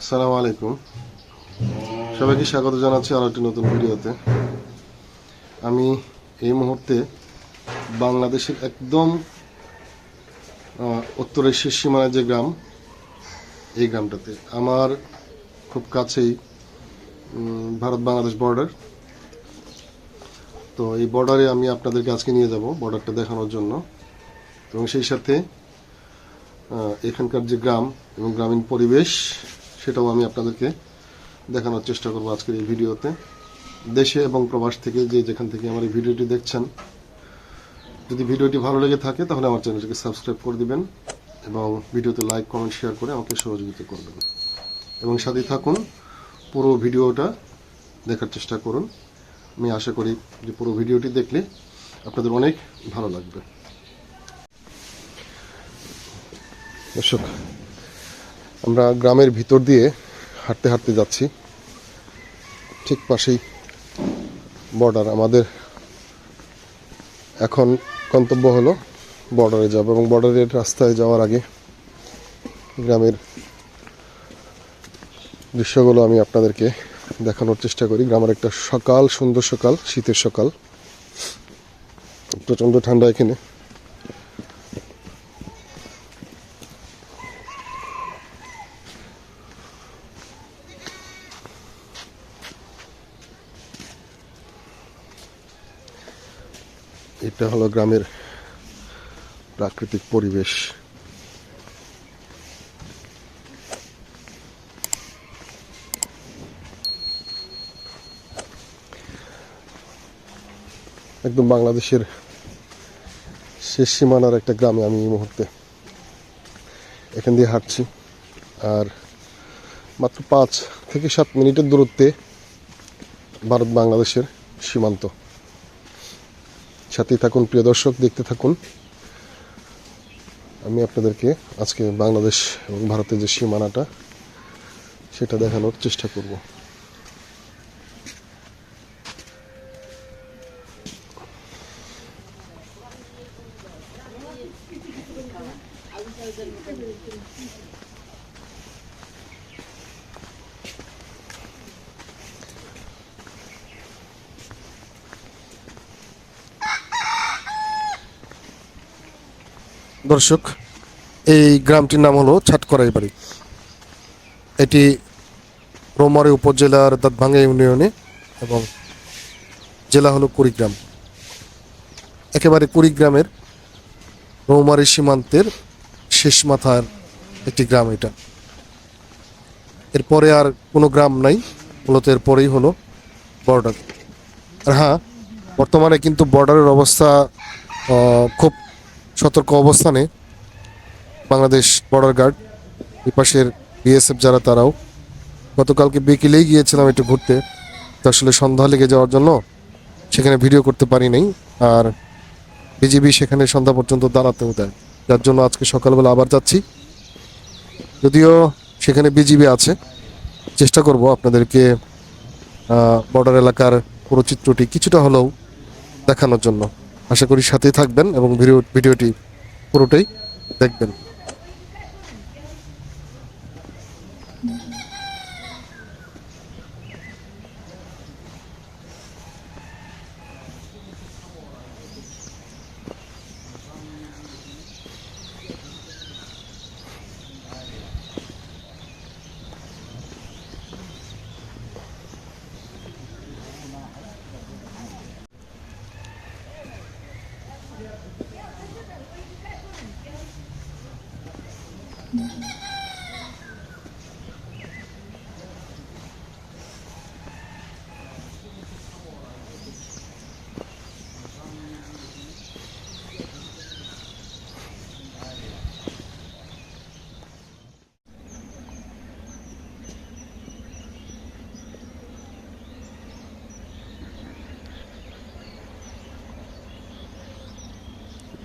আসসালামু আলাইকুম। সবাইকে স্বাগত জানাচ্ছি আরও একটি নতুন ভিডিওতে। আমি এই মুহূর্তে বাংলাদেশের একদম উত্তরের শেষ সীমানায় যে গ্রাম, এই গ্রামটাতে। আমার খুব কাছেই ভারত বাংলাদেশ বর্ডার তো এই বর্ডারে আমি আপনাদেরকে আজকে নিয়ে যাব বর্ডারটা দেখানোর জন্য। এবং সেই সাথে এখানকার যে গ্রাম এবং গ্রামীণ পরিবেশ সেটাও আমি আপনাদেরকে দেখানোর চেষ্টা করব আজকের এই ভিডিওতে। দেশে এবং প্রবাস থেকে যে যেখান থেকে আমার এই ভিডিওটি দেখছেন, যদি ভিডিওটি ভালো লেগে থাকে তাহলে আমার চ্যানেলটিকে সাবস্ক্রাইব করে দিবেন এবং ভিডিওতে লাইক, কমেন্ট, শেয়ার করে আমাকে সহযোগিতা করবেন। এবং সাথে থাকুন, পুরো ভিডিওটা দেখার চেষ্টা করুন। আমি আশা করি যে পুরো ভিডিওটি দেখলে আপনাদের অনেক ভালো লাগবে। দর্শক আমরা গ্রামের ভিতর দিয়ে হাঁটতে হাঁটতে যাচ্ছি। ঠিক পাশেই বর্ডার আমাদের এখন গন্তব্য হলো বর্ডারে যাব এবং বর্ডারের রাস্তায় যাওয়ার আগে গ্রামের দৃশ্যগুলো আমি আপনাদেরকে দেখানোর চেষ্টা করি। গ্রামের একটা সকাল, সুন্দর সকাল, শীতের সকাল। প্রচণ্ড ঠান্ডা এখানে। এটা হলো গ্রামের প্রাকৃতিক পরিবেশ। একদম বাংলাদেশের শেষ সীমানার একটা গ্রামে আমি এই মুহূর্তে এখান দিয়ে হাঁটছি। আর মাত্র পাঁচ থেকে সাত মিনিটের দূরত্বে ভারত বাংলাদেশের সীমান্ত। সাথেই থাকুন, প্রিয় দর্শক, দেখতে থাকুন। আমি আপনাদেরকে আজকে বাংলাদেশ এবং ভারতের যে সীমানাটা, সেটা দেখানোর চেষ্টা করব। দর্শক, এই গ্রামটির নাম হলো ছাটকরাই বাড়ি। এটি রৌমারী উপজেলার দাঁতভাঙ্গা ইউনিয়নে এবং জেলা হলো কুড়িগ্রাম। একেবারে কুড়িগ্রামের রৌমারী সীমান্তের শেষ মাথার একটি গ্রাম এটা। এরপরে আর কোনো গ্রাম নাই, মূলত এরপরেই হলো বর্ডার। আর হ্যাঁ বর্তমানে কিন্তু বর্ডারের অবস্থা খুব সতর্ক অবস্থানে বাংলাদেশ বর্ডার গার্ড এই পাশের বিএসএফ যারা তারাও। গতকালকে বিকেলেই গিয়েছিলাম একটু ঘুরতে। আসলে সন্ধ্যা লেগে যাওয়ার জন্য সেখানে ভিডিও করতে পারি নাই। আর বিজিবি সেখানে সন্ধ্যা পর্যন্ত দাঁড়াতেও দেয়। যার জন্য আজকে সকালবেলা আবার যাচ্ছি। যদিও সেখানে বিজিবি আছে। চেষ্টা করব আপনাদেরকে বর্ডার এলাকার পুরো চিত্রটি কিছুটা হলেও দেখানোর জন্য। আশা করি সাথেই থাকবেন এবং ভিডিও ভিডিওটি পুরোটাই দেখবেন।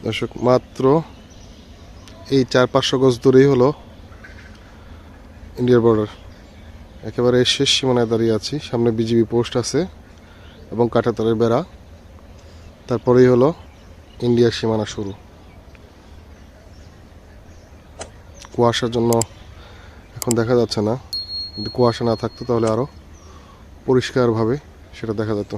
দর্শক, মাত্র এই চার পাঁচশো গজ দূরেই হলো ইন্ডিয়ার বর্ডার একেবারে শেষ সীমানায় দাঁড়িয়ে আছি। সামনে বিজিবি পোস্ট আছে এবং কাঁটাতারের বেড়া। তারপরেই হলো ইন্ডিয়ার সীমানা শুরু। কুয়াশার জন্য এখন দেখা যাচ্ছে না। যদি কুয়াশা না থাকতো তাহলে আরও পরিষ্কারভাবে সেটা দেখা যেত।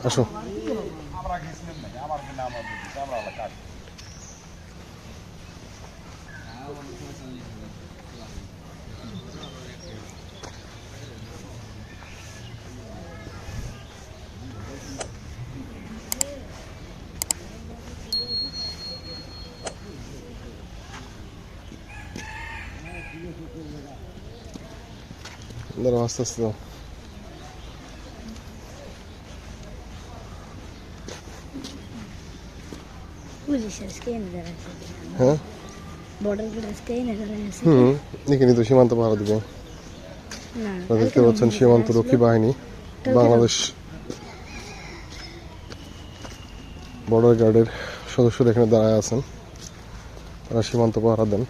大叔。দাঁড়াও আস্তে আস্তে দাও হ্যাঁ হুম এখানে তো সীমান্ত পাহারা দিবে দেখতে পাচ্ছেন সীমান্ত রক্ষী বাহিনী বাংলাদেশ বর্ডার গার্ডের সদস্যরা এখানে দাঁড়ায় আছেন তারা সীমান্ত পাহারা দেন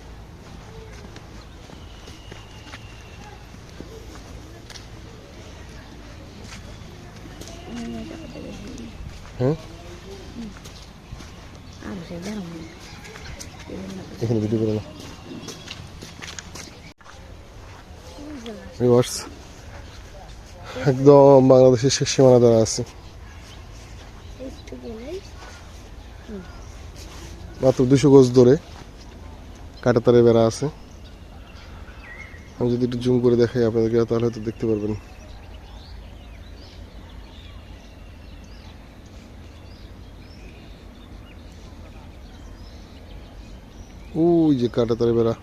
হ্যাঁ আর সে দাঁড়াবো এখানে ভিডিও করে না একদম বাংলাদেশের শেষ সীমানা দ্বারা আছে। মাত্র দুশো গজ ধরে কাটাতারে বেড়া আছে। আমি যদি একটু জুম করে দেখাই আপনাদেরকে, তাহলে হয়তো দেখতে পারবেন। ওই যে কাটাতারে বেড়া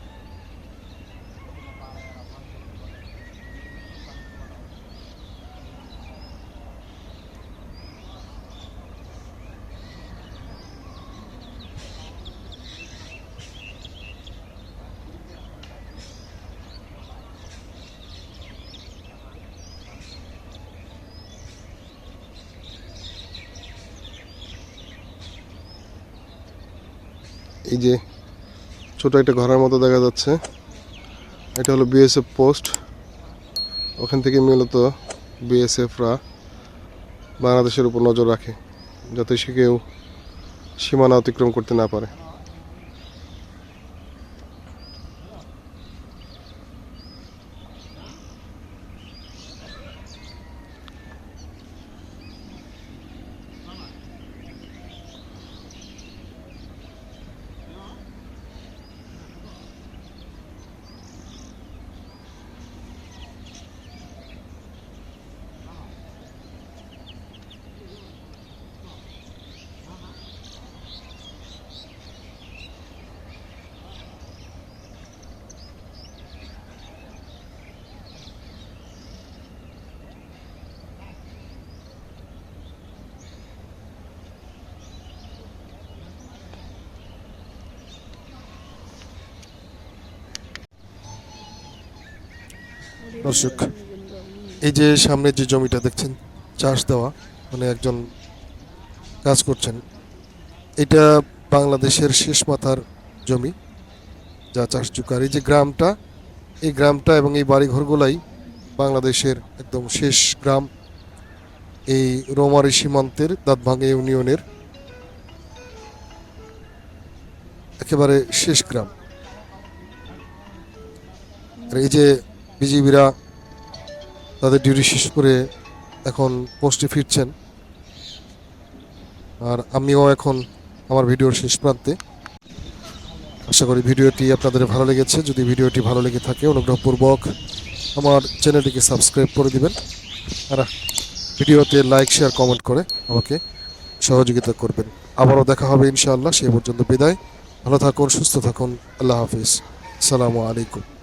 এই যে ছোট একটা ঘরের মতো দেখা যাচ্ছে। এটা হলো বিএসএফ পোস্ট। ওখান থেকে মূলত বিএসএফরা বাংলাদেশের উপর নজর রাখে, যাতে সে কেউ সীমানা অতিক্রম করতে না পারে। দর্শক, এই যে সামনে যে জমিটা দেখছেন, চাষ দেওয়া মানে একজন কাজ করছেন, এটা বাংলাদেশের শেষ মাথার জমি যা চাষযোগ্য আর এই যে গ্রামটা, এই গ্রামটা এবং এই বাড়িঘরগুলাই বাংলাদেশের একদম শেষ গ্রাম। এই রোমারি সীমান্তের দাঁতভাঙ্গা ইউনিয়নের একেবারে শেষ গ্রাম। আর এই যে বিজিবিরা তাদের ডিউটি শেষ করে এখন পোস্টে ফিরছেন। আর আমিও এখন আমার ভিডিওর শেষ প্রান্তে। আশা করি ভিডিওটি আপনাদের ভালো লেগেছে। যদি ভিডিওটি ভালো লেগে থাকে, অনুগ্রহপূর্বক আমার চ্যানেলটিকে সাবস্ক্রাইব করে দিবেন। আর ভিডিওতে লাইক শেয়ার কমেন্ট করে আমাকে সহযোগিতা করবেন। আবারও দেখা হবে ইনশাআল্লাহ। সেই পর্যন্ত বিদায়। ভালো থাকুন, সুস্থ থাকুন। আল্লাহ হাফিজ। আসসালামু আলাইকুম।